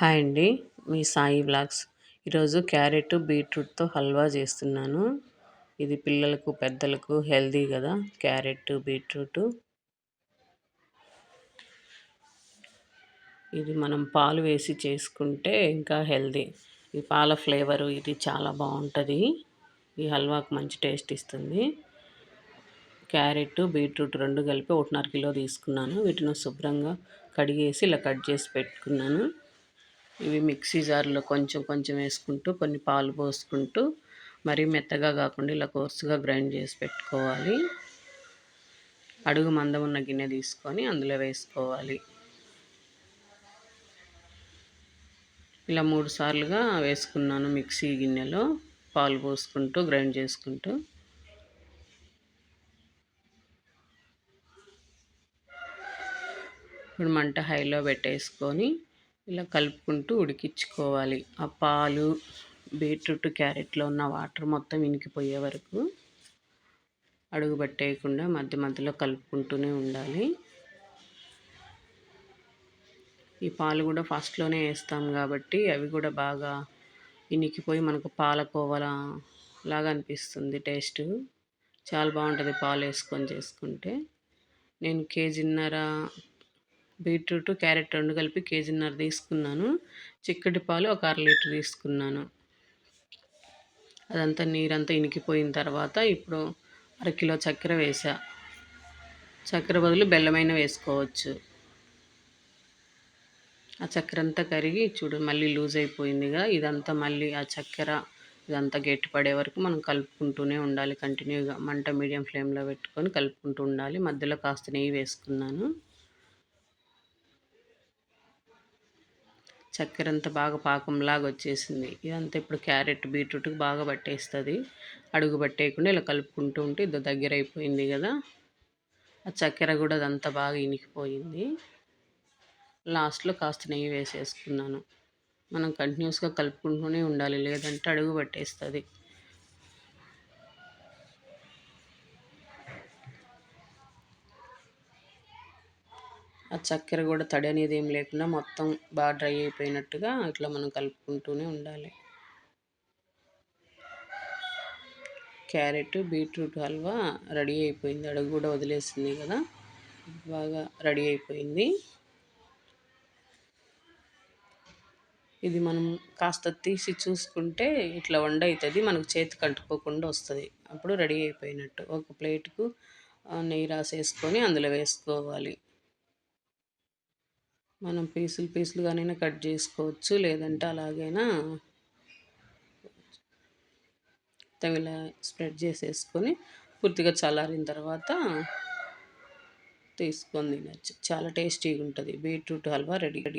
Hi అండి మీ Sai blogs ఈరోజు క్యారెట్ బీట్రూట్తో హల్వా చేస్తున్నాను. ఇది పిల్లలకు పెద్దలకు హెల్దీ కదా. Carrot beetroot. ఇది మనం పాలు వేసి చేసుకుంటే ఇంకా హెల్దీ. ఈ పాల ఫ్లేవరు ఇది చాలా బాగుంటుంది. ఈ హల్వాకు మంచి టేస్ట్ ఇస్తుంది. క్యారెట్ బీట్రూట్ రెండు కలిపి ఒకటిన్నర కిలో తీసుకున్నాను. వీటిని శుభ్రంగా కడిగేసి ఇలా కట్ చేసి పెట్టుకున్నాను. ఇవి మిక్సీ జార్లో కొంచెం కొంచెం వేసుకుంటూ కొన్ని పాలు పోసుకుంటూ మరీ మెత్తగా కాకుండా ఇలా కోర్సుగా గ్రైండ్ చేసి పెట్టుకోవాలి. అడుగు మందం ఉన్న గిన్నె తీసుకొని అందులో వేసుకోవాలి. ఇలా మూడు సార్లుగా వేసుకున్నాను మిక్సీ గిన్నెలో పాలు పోసుకుంటూ గ్రైండ్ చేసుకుంటూ. ఇప్పుడు మంట హైలో పెట్టేసుకొని ఇలా కలుపుకుంటూ ఉడికించుకోవాలి. ఆ పాలు బీట్రూట్ క్యారెట్లో ఉన్న వాటర్ మొత్తం ఇనికిపోయే వరకు అడుగు పట్టేయకుండా మధ్య మధ్యలో కలుపుకుంటూనే ఉండాలి. ఈ పాలు కూడా ఫస్ట్లోనే వేస్తాం కాబట్టి అవి కూడా బాగా ఇనికిపోయి మనకు పాలకోవల లాగా అనిపిస్తుంది టేస్ట్. చాలా బాగుంటుంది పాలు వేసుకొని చేసుకుంటే. నేను కేజీన్నర బీట్రూట్ క్యారెట్ రెండు కలిపి కేజీన్నర తీసుకున్నాను. చిక్కటి పాలు ఒక అర లీటర్ తీసుకున్నాను. అదంతా నీరంతా ఇనికిపోయిన తర్వాత ఇప్పుడు అరకిలో చక్కెర వేసా చక్కెర బదులు బెల్లమైన వేసుకోవచ్చు. ఆ చక్కెర అంతా కరిగి చూడు మళ్ళీ లూజ్ అయిపోయిందిగా. ఇదంతా మళ్ళీ ఆ చక్కెర ఇదంతా గట్టిపడే వరకు మనం కలుపుకుంటూనే ఉండాలి. కంటిన్యూగా మంట మీడియం ఫ్లేమ్లో పెట్టుకొని కలుపుకుంటూ ఉండాలి. మధ్యలో కాస్త నెయ్యి వేసుకున్నాను. చక్కెర అంతా బాగా పాకంలాగా వచ్చేసింది. ఇదంతా ఇప్పుడు క్యారెట్ బీట్రూట్కి బాగా పట్టేస్తుంది. అడుగు పట్టేయకుండా ఇలా కలుపుకుంటూ ఉంటే ఇది దగ్గర అయిపోయింది కదా. ఆ చక్కెర కూడా అదంతా బాగా ఇనికిపోయింది. లాస్ట్లో కాస్త నెయ్యి వేసేసుకున్నాను. మనం కంటిన్యూస్గా కలుపుకుంటూనే ఉండాలి లేదంటే అడుగు పట్టేస్తుంది. ఆ చక్కెర కూడా తడి అనేది ఏం లేకుండా మొత్తం బాగా డ్రై అయిపోయినట్టుగా ఇట్లా మనం కలుపుకుంటూనే ఉండాలి. క్యారెట్ బీట్రూట్ హల్వా రెడీ అయిపోయింది. అడుగు కూడా వదిలేసింది కదా. బాగా రెడీ అయిపోయింది. ఇది మనం కాస్త తీసి చూసుకుంటే ఇట్లా వండ అవుతుంది మనకు చేతికి అంటుకోకుండా వస్తుంది. అప్పుడు రెడీ అయిపోయినట్టు ఒక ప్లేట్కు నెయ్యి రాసేసుకొని అందులో వేసుకోవాలి. మనం పీసులు పీసులుగానైనా కట్ చేసుకోవచ్చు లేదంటే అలాగైనా తగిల స్ప్రెడ్ చేసేసుకొని పూర్తిగా చల్లారిన తర్వాత తీసుకొని తినచ్చు. చాలా టేస్టీగా ఉంటుంది బీట్రూట్ హల్వా రెడీ రెడీ.